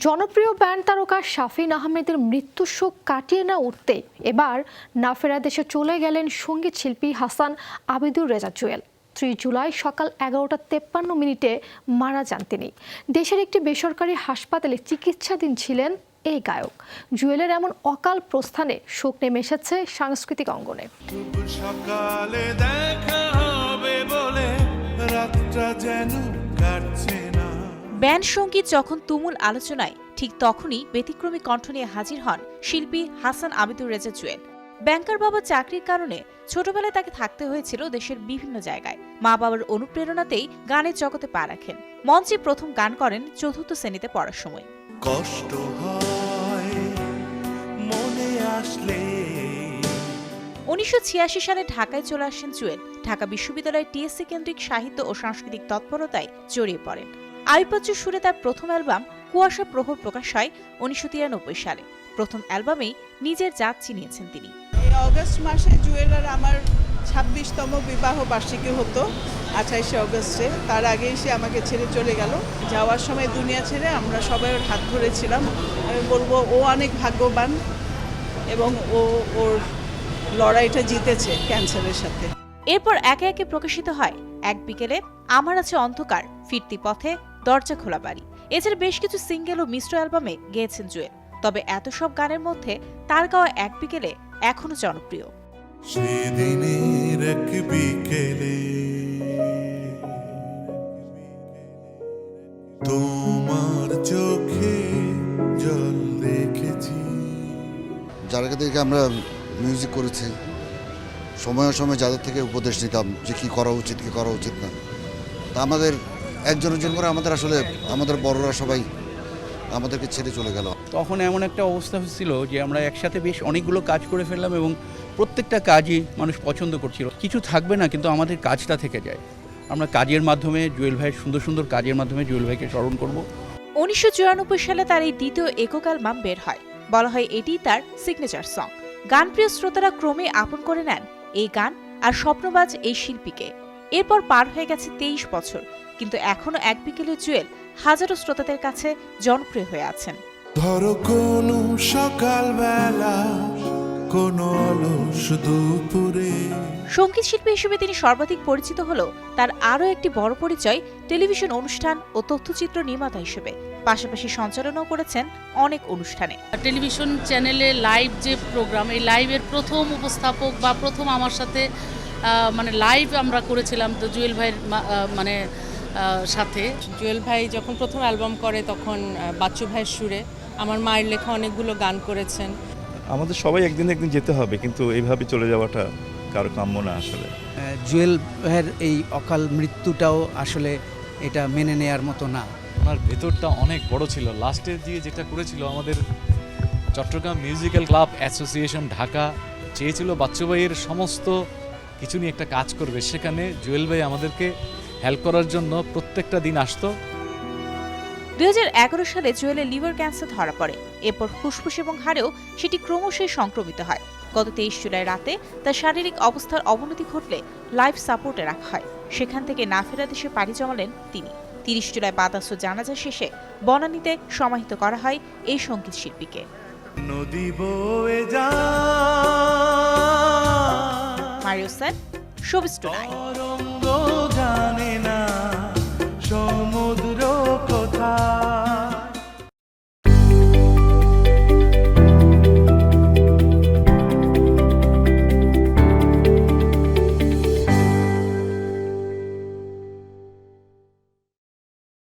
জনপ্রিয় ব্যান্ড তারকা শাফিন আহমেদের মৃত্যু শোক কাটিয়ে না উঠতে এবার নাফেরা দেশে চলে গেলেন সংগীত শিল্পী হাসান আবিদুর রেজা জুয়েল। ত্রিশ জুলাই সকাল এগারোটা তেপ্পান্ন মিনিটে মারা যান তিনি। দেশের একটি বেসরকারি হাসপাতালে চিকিৎসাধীন ছিলেন এই গায়ক। জুয়েলের এমন অকাল প্রস্থানে শোক নেমে এসেছে সাংস্কৃতিক অঙ্গনে। দেখা ব্যান্ড সংগীত যখন তুমুল আলোচনায় ঠিক তখনই ব্যতিক্রমী কণ্ঠ নিয়ে হাজির হন শিল্পী হাসান আবিদুর রেজা জুয়েল। ব্যাংকার বাবা চাকরির কারণে ছোটবেলায় তাকে থাকতে হয়েছিল দেশের বিভিন্ন জায়গায়। মা বাবার অনুপ্রেরণাতেই গানের জগতে পা রাখেন। মঞ্চে প্রথম গান করেন চতুর্থ শ্রেণীতে পড়ার সময়। কষ্ট হয় মনে আসলে। উনিশশো সালে ঢাকায় চলে আসেন জুয়েল। ঢাকা বিশ্ববিদ্যালয়ের টিএসসি কেন্দ্রিক সাহিত্য ও সাংস্কৃতিক তৎপরতায় জড়িয়ে পড়েন। আবিপত্য সুরে তার প্রথম অ্যালবাম কুয়াশা প্রহর প্রকাশ হয় উনিশশো তিরানব্বই সালে। প্রথম অ্যালবামেই নিজের জাত চিনিয়েছেন তিনি। এই অগস্ট মাসে জুয়েলার আমার ছাব্বিশতম বিবাহ বার্ষিকী হতো আঠাইশে অগস্টে। তার আগেই সে আমাকে ছেড়ে চলে গেল। যাওয়ার সময় দুনিয়া ছেড়ে আমরা সবাই ওর হাত ধরেছিলাম। আমি বলব ও অনেক ভাগ্যবান এবং ও ওর লড়াইটা জিতেছে ক্যান্সারের সাথে। এরপর একে একে প্রকাশিত হয়। এক বিকেলে আমার আছে অন্ধকার ফিরতি পথে দরজা খোলা বাড়ি। এছাড়া বেশ কিছু সিঙ্গেল ও মিশ্র অ্যালবামে গেয়েছেন জুয়েল। তবে এত সব গানের মধ্যে তার গাওয়া এক বিকেলে এখনও জনপ্রিয়। সেদিনের এক বিকেলে তোমার চোখে জল দেখেছি। যারা থেকে আমরা মিউজিক করেছি সময়ে সময়ে যাদের থেকে উপদেশ নিতাম যে কী করা উচিত কী করা উচিত না। তা আমাদের একজন একজন করে আমাদের আসলে আমাদের বড়রা সবাই আমাদেরকে ছেড়ে চলে গেল। তখন এমন একটা অবস্থা হচ্ছিল যে আমরা একসাথে বেশ অনেকগুলো কাজ করে ফেললাম এবং প্রত্যেকটা কাজই মানুষ পছন্দ করছিল। কিছু থাকবে না কিন্তু আমাদের কাজটা থেকে যায়। আমরা কাজের মাধ্যমে জুয়েল ভাইয়ের সুন্দর সুন্দর কাজের মাধ্যমে জুয়েল ভাইকে স্মরণ করব। উনিশশো চুরানব্বই সালে তার এই দ্বিতীয় একক অ্যালবাম বের হয়। বলা হয় এটি তার সিগনেচার সং গানপ্রিয় শ্রোতারা ক্রমে আপন করে নেন এই গান আর স্বপ্নবাজ এই শিল্পীকে। এরপর পার হয়ে গেছে তেইশ বছর কিন্তু এখনও এক বিকেলে জুয়েল হাজারো শ্রোতাদের কাছে জনপ্রিয় হয়ে আছেন। ধরো কোনো সকালবেলা কোনো দুপুরে। সংগীত শিল্পী হিসেবে তিনি সর্বাধিক পরিচিত হলেও তার আরও একটি বড় পরিচয় টেলিভিশন অনুষ্ঠান ও তথ্যচিত্র নির্মাতা হিসেবে। পাশাপাশি সঞ্চালনাও করেছেন অনেক অনুষ্ঠানে। টেলিভিশন চ্যানেলে লাইভ যে প্রোগ্রাম এই লাইভের প্রথম উপস্থাপক বা প্রথম আমার সাথে মানে লাইভ আমরা করেছিলাম তো জুয়েল ভাইয়ের মা- মানে সাথে। জুয়েল ভাই যখন প্রথম অ্যালবাম করে তখন বাচ্চু ভাইয়ের সুরে আমার মায়ের লেখা অনেকগুলো গান করেছেন। আমাদের সবাই একদিন একদিন যেতে হবে কিন্তু এইভাবে চলে যাওয়াটা কারও কাম্য না আসলে। জুয়েল ভাইয়ের এই অকাল মৃত্যুটাও আসলে এটা মেনে নেয়ার মতো না। ওনার ভেতরটা অনেক বড় ছিল। লাস্টে দিয়ে যেটা করেছিল আমাদের Chattogram musical club association Dhaka চেয়েছিল বাচ্চু ভাইয়ের সমস্ত কিছু নিয়ে একটা কাজ করবে সেখানে জুয়েল ভাই আমাদেরকে হেল্প করার জন্য প্রত্যেকটা দিন আসতো। দুই হাজার এগারো সালে জুয়েলের লিভার ক্যান্সার ধরা পড়ে। এরপর ফুসফুস এবং হাড়েও সেটি ক্রমশই সংক্রমিত হয়। গত তেইশ জুলাই রাতে তার শারীরিক অবস্থার অবনতি ঘটলে লাইফ সাপোর্টে রাখা হয়। সেখান থেকে না ফেরা দেশে পাড়ি জমালেন তিনি। তিরিশ জুলাই বাতাস ও জানাজা শেষে বনানীতে সমাহিত করা হয় এই সংগীত শিল্পীকে। নদী বয়ে যা হোসেন শোবিস্টু